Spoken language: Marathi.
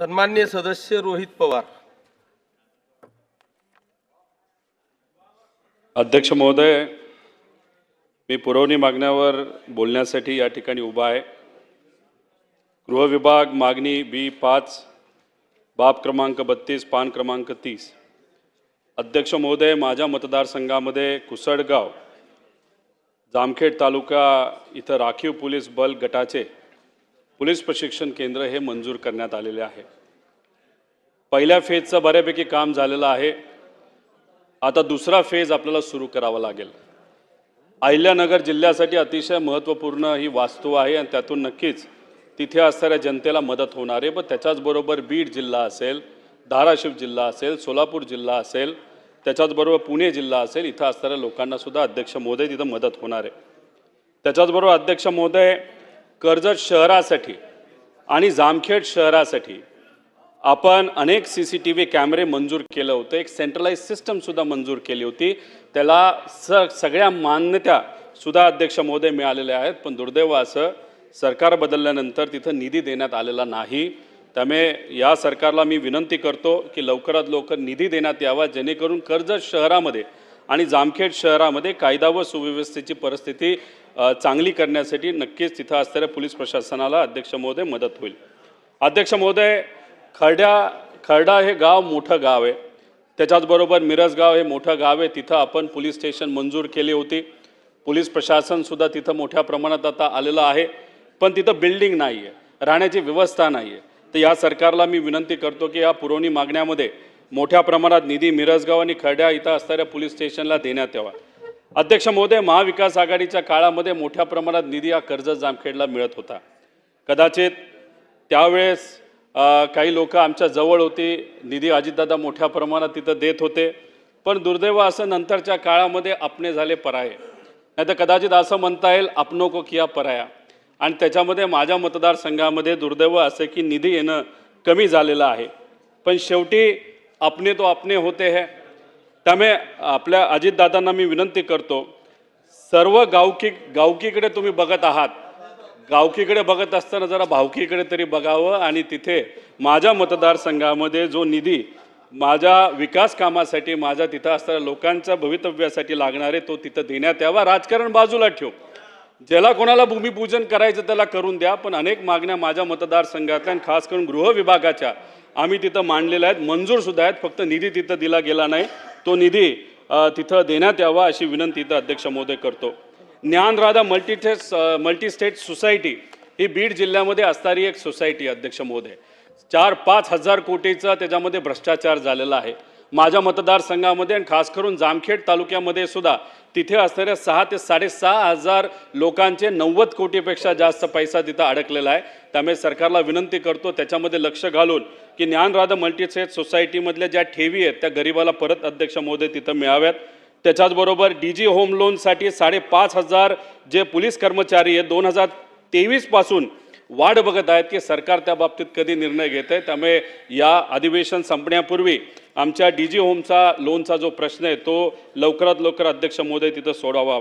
सन्मान्य सदस्य रोहित पवार. अध्यक्ष महोदय मी पुरवणी मागण्यावर बोलण्यासाठी या ठिकाणी उभा आहे. गृह विभाग मागणी बी पाच बाब क्रमांक बत्तीस पान क्रमांक तीस. अध्यक्ष महोदय माझ्या मतदारसंघामध्ये कुसडगाव जामखेड तालुका इथं राखीव पोलीस बल गटाचे पोलीस प्रशिक्षण केंद्र हे मंजूर करण्यात आलेले आहे. पहिल्या फेजचं बऱ्यापैकी काम झालेलं आहे. आता दुसरा फेज आपल्याला सुरू करावा लागेल. अहिल्यानगर जिल्ह्यासाठी अतिशय महत्त्वपूर्ण ही वास्तू आहे आणि त्यातून नक्कीच तिथे असणाऱ्या जनतेला मदत होणार आहे. पण त्याच्याचबरोबर बीड जिल्हा असेल धाराशिव जिल्हा असेल सोलापूर जिल्हा असेल त्याच्याचबरोबर पुणे जिल्हा असेल इथं असणाऱ्या लोकांनासुद्धा अध्यक्ष महोदय तिथं मदत होणार आहे. त्याच्याचबरोबर अध्यक्ष महोदय कर्जत शहरासाठी आणि जामखेड शहरासाठी आपण अनेक सी सी टी व्ही कॅमेरे मंजूर केलं होतं. एक सेंट्रलाइज सिस्टमसुद्धा मंजूर केली होती. त्याला स सगळ्या मान्यता सुद्धा अध्यक्ष महोदय मिळालेल्या आहेत. पण दुर्दैव असं सरकार बदलल्यानंतर तिथं निधी देण्यात आलेला नाही. त्यामुळे या सरकारला मी विनंती करतो की लवकरात लवकर निधी देण्यात यावा जेणेकरून कर्जत शहरामध्ये आणि जामखेड शहरामध्ये कायदा व सुव्यवस्थेची परिस्थिती चांगली करण्यासाठी नक्कीच तिथं असणाऱ्या पोलीस प्रशासनाला अध्यक्ष महोदय मदत होईल. अध्यक्ष महोदय खरड्या खरडा हे गाव मोठं गाव आहे. त्याच्याचबरोबर मिरजगाव हे मोठं गाव आहे. तिथं आपण पोलीस स्टेशन मंजूर केली होती. पोलीस प्रशासनसुद्धा तिथं मोठ्या प्रमाणात आता आलेलं आहे. पण तिथं बिल्डिंग नाही आहे. राहण्याची व्यवस्था नाही आहे. तर या सरकारला मी विनंती करतो की या पुरवणी मागण्यामध्ये मोठ्या प्रमाणात निधी मिरजगाव आणि खरड्या इथं असणाऱ्या पोलीस स्टेशनला देण्यात यावा. अध्यक्ष महोदय महाविकास आघाडीच्या काळामध्ये मोठ्या प्रमाणात निधी हा कर्ज जामखेडला मिळत होता. कदाचित त्यावेळेस काही लोक आमच्या जवळ होती निधी अजितदादा मोठ्या प्रमाणात तिथं देत होते. पण दुर्दैव असं नंतरच्या काळामध्ये आपणे झाले पराये. नाही तर कदाचित असं म्हणता येईल आपनो को किया पराया. आणि त्याच्यामध्ये माझ्या मतदारसंघामध्ये दुर्दैव असं की निधी येणं कमी झालेलं आहे. पण शेवटी आपणे तो आपणे होते है. त्यामुळे आपल्या अजितदादांना मी विनंती करतो सर्व गावकी गावकीकडे तुम्ही बघत आहात. गावकीकडे बघत असताना जरा भावकीकडे तरी बघावं आणि तिथे माझ्या मतदारसंघामध्ये जो निधी माझ्या विकास कामासाठी माझ्या तिथं असणाऱ्या लोकांच्या भवितव्यासाठी लागणारे तो तिथं देण्यात यावा. राजकारण बाजूला ठेव. ज्याला कोणाला भूमिपूजन करायचं त्याला करून द्या पण अनेक मागण्या माझ्या मतदारसंघातल्या आणि खास करून गृह विभागाच्या आम्ही तिथं मांडलेल्या आहेत. मंजूरसुद्धा आहेत फक्त निधी तिथं दिला गेला नाही. तो निधी तिथं देण्यात यावा अशी विनंती इथं अध्यक्ष महोदय करतो. ज्ञानराधा मल्टीटेस मल्टी स्टेट सोसायटी ही बीड जिल्ह्यामध्ये असणारी एक सोसायटी अध्यक्ष महोदय. चार पाच हजार कोटीचा त्याच्यामध्ये भ्रष्टाचार झालेला आहे. माझ्या मतदारसंघामध्ये आणि खास करून जामखेड तालुक्यामध्ये सुद्धा तिथे असणाऱ्या सहा ते साडेसहा हजार लोकांचे नव्वद कोटीपेक्षा जास्त पैसा तिथं अडकलेला आहे. त्यामुळे सरकारला विनंती करतो त्याच्यामध्ये लक्ष घालून की ज्ञानराधा मल्टीसेट सोसायटीमधल्या ज्या ठेवी आहेत त्या गरिबाला परत अध्यक्ष महोदय तिथं मिळाव्यात. त्याच्याचबरोबर डी जी होम लोनसाठी साडेपाच हजार जे पोलीस कर्मचारी आहेत दोन हजार तेवीसपासून वाढ बघत आहेत की सरकार त्या बाबतीत कधी निर्णय घेत आहे. त्यामुळे या अधिवेशन संपण्यापूर्वी आमच्या डी जी होमचा लोनचा जो प्रश्न आहे तो लवकरात लवकर अध्यक्ष महोदय तिथं सोडावा